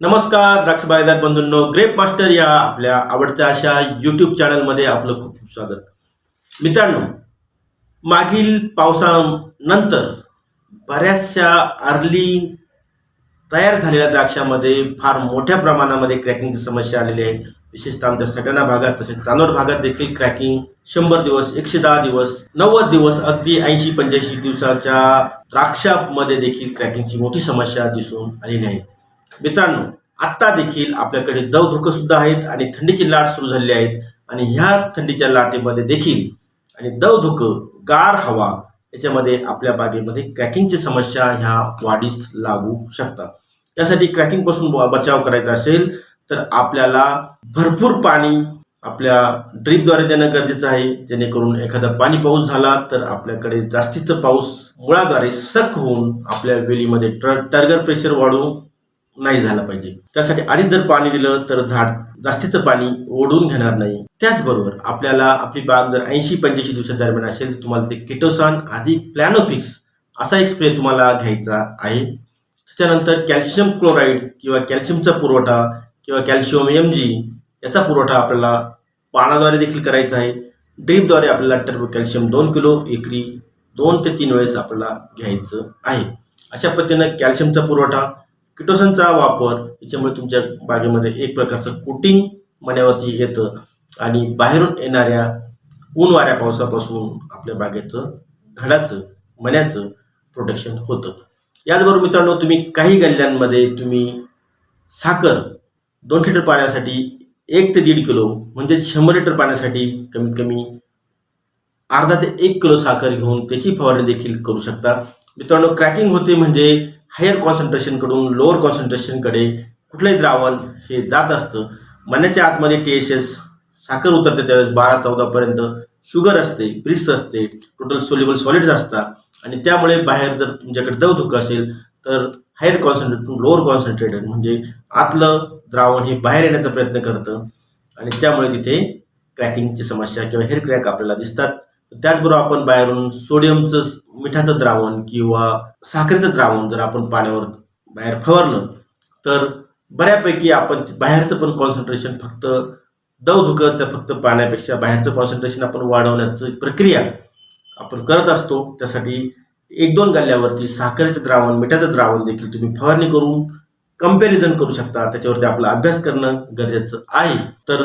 नमस्कार द्राक्ष बाजार बंधूंनो. ग्रेप मास्टर या आपल्या आवडत्या अशा यूट्यूब चॅनलमध्ये आपलं खूप खूप स्वागत. मित्रांनो मागील पावसानंतर बऱ्याचशा अर्ली तयार झालेल्या द्राक्षामध्ये फार मोठ्या प्रमाणामध्ये क्रॅकिंगची समस्या आलेली आहे. विशेषतः आमच्या सटाणा भागात तसेच चांदोर भागात देखील क्रॅकिंग शंभर दिवस एकशे दहा दिवस नव्वद दिवस अगदी ऐंशी पंच्याऐंशी दिवसाच्या द्राक्षामध्ये देखील क्रॅकिंगची मोठी समस्या दिसून आलेली आहे. मित्रांनो आत्ता देखील आपल्याकडे दव धुकं सुद्धा आहेत आणि थंडीची लाट सुरू झालेली आहेत. आणि ह्या थंडीच्या लाटेमध्ये देखील आणि दव धुकं गार हवा याच्यामध्ये आपल्या बागेमध्ये क्रॅकिंगची समस्या ह्या वाढीस लागू शकतात. त्यासाठी क्रॅकिंगपासून बचाव करायचा असेल तर आपल्याला भरपूर पाणी आपल्या ड्रीपद्वारे देणं गरजेचं आहे. जेणेकरून एखादा पाणी पाऊस झाला तर आपल्याकडे जास्तीचा पाऊस मुळाद्वारे सक होऊन आपल्या वेलीमध्ये टर टर्गर प्रेशर वाढून नाही झाला पाहिजे. त्यासाठी आधीच जर पाणी दिलं तर झाड जास्तीचं पाणी ओढून घेणार नाही. त्याचबरोबर आपल्याला आपली बाग जर ऐंशी पंच्याऐंशी दिवसादरम्यान असेल तर तुम्हाला ते किटोसान अधिक प्लॅनोफिक्स असा एक स्प्रे तुम्हाला घ्यायचा आहे. त्याच्यानंतर कॅल्शियम क्लोराईड किंवा कॅल्शियमचा पुरवठा किंवा कॅल्शियम एम जी याचा पुरवठा आपल्याला पानाद्वारे देखील करायचा आहे. ड्रीपद्वारे आपल्याला टर्बो कॅल्शियम दोन किलो एकरी दोन ते तीन वेळेस आपल्याला घ्यायचं आहे. अशा पद्धतीनं कॅल्शियमचा पुरवठा किटोसनचा वापर याच्यामुळे तुमच्या बागेमध्ये एक प्रकारचं कोटिंग मण्यावरती येतं आणि बाहेरून येणाऱ्या ऊन वाऱ्या पावसापासून आपल्या बागेचं घडाचं मण्याचं प्रोटेक्शन होतं. याचबरोबर मित्रांनो तुम्ही काही गल्ल्यांमध्ये तुम्ही साखर दोन लिटर पाण्यासाठी एक ते दीड किलो म्हणजे शंभर लिटर पाण्यासाठी कमीत कमी अर्धा ते एक किलो साखर घेऊन त्याची फवारणी देखील करू शकता. मित्रांनो क्रॅकिंग होते म्हणजे हायर कॉन्सन्ट्रेशनकडून लोअर कॉन्सन्ट्रेशनकडे कुठलंही द्रावण हे जात असतं. मनाच्या आतमध्ये टी एस एस साखर उतरते त्यावेळेस बारा चौदापर्यंत शुगर असते ब्रिस असते टोटल सोल्युबल सॉलिड्स असतात. आणि त्यामुळे बाहेर जर तुमच्याकडे दव धुकं असेल तर हायर कॉन्सन्ट्रेट लोअर कॉन्सन्ट्रेटेड म्हणजे आतलं द्रावण हे बाहेर येण्याचा प्रयत्न करतं. आणि त्यामुळे तिथे क्रॅकिंगची समस्या किंवा हेअर क्रॅक आपल्याला दिसतात. त्याचबरोबर आपण बाहेरून सोडियमचं मिठाचं द्रावण किंवा साखरेचं द्रावण जर आपण पाण्यावर बाहेर फवारलं तर बऱ्यापैकी आपण बाहेरचं पण कॉन्सन्ट्रेशन फक्त दव धुकचं फक्त पाण्यापेक्षा बाहेरचं कॉन्सन्ट्रेशन आपण वाढवण्याची प्रक्रिया आपण करत असतो. त्यासाठी एक दोन गल्ल्यावरती साखरेचं द्रावण मिठाचं द्रावण देखील तुम्ही फवारणी करून कंपॅरिझन करू शकता. त्याच्यावरती आपला अभ्यास करणं गरजेचं आहे. तर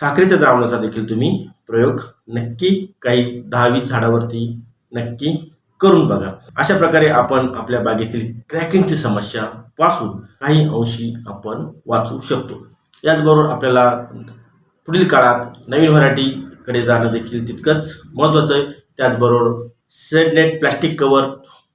साखरेच्या द्रावणाचा देखील तुम्ही प्रयोग नक्की काही दहावी झाडावरती नक्की करून बघा. अशा प्रकारे आपण आपल्या बागेतील क्रॅकिंगची समस्या पासून काही अंशी आपण वाचू शकतो. याचबरोबर आपल्याला पुढील काळात नवीन व्हरायटीकडे जाणं देखील तितकंच महत्त्वाचं आहे. त्याचबरोबर सेडनेट प्लॅस्टिक कवर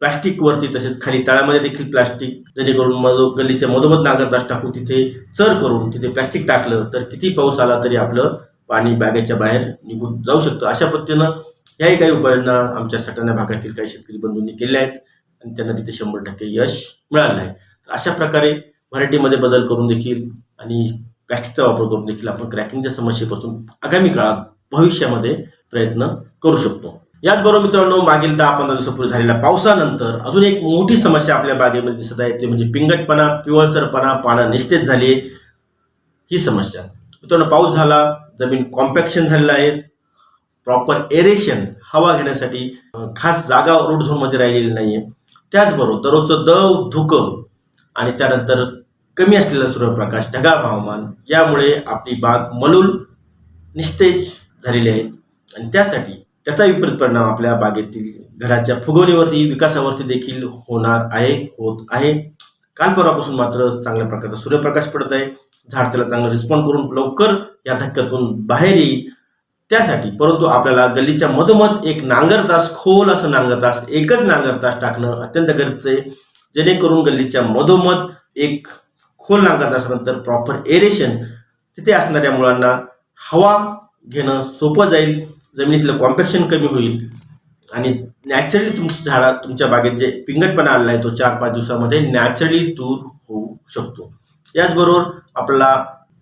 प्लॅस्टिकवरती तसेच खाली तळामध्ये देखील प्लॅस्टिक जेणेकरून मधो गल्लीच्या मधोमध नागरदास टाकून तिथे चर करून तिथे प्लॅस्टिक टाकलं तर किती पाऊस आला तरी आपलं पाणी बॅगेच्या बाहेर निघून जाऊ शकतो. अशा पद्धतीनं याही काही उपाययोजना आमच्या सटाणा भागातील काही शेतकरी बंधूंनी केल्या आहेत आणि त्यांना तिथे शंभर टक्के यश मिळालं आहे. तर अशा प्रकारे व्हरायटीमध्ये बदल करून देखील आणि प्लॅस्टिकचा वापर करून देखील आपण क्रॅकिंगच्या समस्येपासून आगामी काळात भविष्यामध्ये प्रयत्न करू शकतो. याचबरोबर मित्रांनो मागील दहा पंधरा दिवसापूर्वी झालेल्या पावसानंतर अजून एक मोठी समस्या आपल्या बागेमध्ये दिसत आहे. ते म्हणजे पिंगटपणा पिवळसरपणा पानं निस्तेज झाली ही समस्या. मित्रांनो पाऊस झाला जमीन कॉम्पॅक्शन झालेलं आहे. प्रॉपर एरेशन हवा घेण्यासाठी खास जागा रूट झोनमध्ये राहिलेली नाही आहे त्याचबरोबर दररोजचं दव धुकं आणि त्यानंतर कमी असलेला सूर्यप्रकाश ढगाळ हवामान यामुळे आपली बाग मलूल निस्तेज झालेली आहे. आणि त्यासाठी त्याचा विपरीत परिणाम आपल्या बागेतील घराच्या फुगवणीवरती विकासावरती देखील होणार आहे होत आहे. काल परवापासून मात्र चांगल्या प्रकारचा सूर्यप्रकाश पडत आहे. झाड त्याला चांगलं रिस्पॉन्ड करून लवकर या धक्क्यातून बाहेर येईल. त्यासाठी परंतु आपल्याला गल्लीच्या मधोमध एक नांगरतास खोल असं नांगरतास एकच नांगरतास टाकणं अत्यंत गरजेचं आहे. जेणेकरून गल्लीच्या मधोमध एक खोल नांगरतासानंतर प्रॉपर एरेशन तिथे असणाऱ्या मुलांना हवा घेणं सोपं जाईल जमिनीतलं कॉम्पॅक्शन कमी होईल. आणि नॅचरली तुमच्या झाडा तुमच्या बागेत जे पिंगटपणा आलेला आहे तो चार पाच दिवसामध्ये नॅचरली दूर होऊ शकतो. याचबरोबर आपला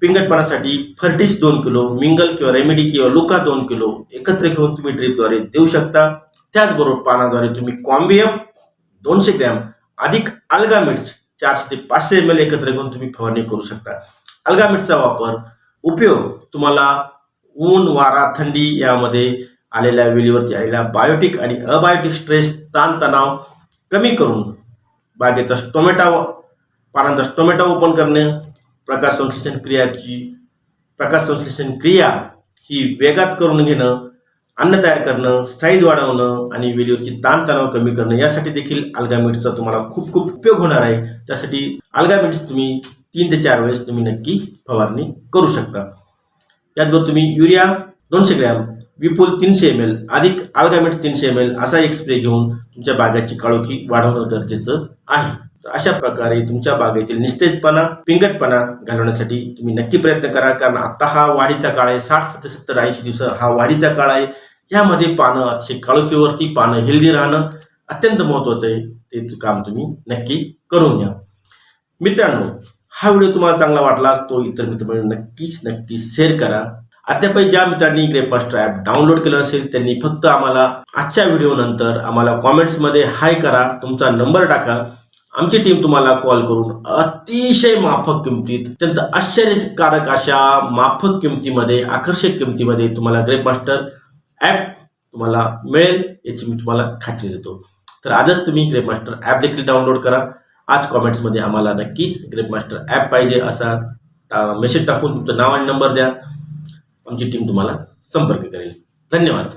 पिंगटपणासाठी फर्टिस दोन किलो मिंगल किंवा रेमेडी किंवा लुका दोन किलो एकत्र घेऊन तुम्ही ड्रीपद्वारे देऊ शकता. त्याचबरोबर पानाद्वारे तुम्ही कॉम्बियम दोनशे ग्रॅम अधिक अल्गामिट्स चारशे ते पाचशे एम एल एकत्र घेऊन तुम्ही फवारणी करू शकता. अल्गामीटचा वापर उपयोग तुम्हाला ऊन वारा थंडी यामध्ये आलेल्या वेलीवरती आलेल्या बायोटिक आणि अबायोटिक स्ट्रेस ताणतणाव कमी करून बागेचा टोमॅटो पानांचा टोमॅटो ओपन करणे प्रकाश संश्लेषण क्रियाची प्रकाश संश्लेषण क्रिया ही वेगात करून घेणं अन्न तयार करणं साईज वाढवणं आणि वेलीवरची ताणतणाव कमी करणं यासाठी देखील अल्गामिट्सचा तुम्हाला खूप खूप उपयोग होणार आहे. त्यासाठी अल्गामिट्स तुम्ही तीन ते चार वेळेस तुम्ही नक्की फवारणी करू शकता. याचबरोबर तुम्ही युरिया दोनशे ग्रॅम विपुल तीनशे एम एल अधिक अल्गामिट्स तीनशे एम एल असा एक स्प्रे घेऊन तुमच्या बागेची काळोखी वाढवणं गरजेचं आहे. तर अशा प्रकारे तुमच्या बागेतील निस्तेजपणा पिंगटपणा घालवण्यासाठी तुम्ही नक्की प्रयत्न करा कारण आता हा वाढीचा काळ आहे. साठ सत्तर सत्तर ऐंशी दिवस हा वाढीचा काळ आहे. यामध्ये पानं अतिशय काळोखीवरती पानं हेल्दी राहणं अत्यंत महत्वाचं आहे. ते काम तुम्ही नक्की करून घ्या. मित्रांनो हा व्हिडिओ तुम्हाला चांगला वाटलास तो इतर मित्रांना नक्कीच नक्की शेअर करा. अद्यापही ज्या मित्रांनी ग्रेपमास्टर ॲप डाउनलोड केलं असेल त्यांनी फक्त आम्हाला आजच्या व्हिडिओ नंतर आम्हाला कॉमेंट्समध्ये हाय करा. तुमचा नंबर टाका. आमची टीम तुम्हाला कॉल करून अतिशय माफक किमतीत अत्यंत आश्चर्यकारक अशा माफक किमतीमध्ये आकर्षक किमतीमध्ये तुम्हाला ग्रेप मास्टर ॲप तुम्हाला मिळेल याची मी तुम्हाला खात्री देतो. तर आजच तुम्ही ग्रेप मास्टर ॲप देखील डाउनलोड करा. आज कॉमेंट्समध्ये आम्हाला नक्कीच ग्रेप मास्टर ॲप पाहिजे असा मेसेज टाकून तुमचं नाव आणि नंबर द्या. आमची टीम तुम्हाला संपर्क करेल. धन्यवाद.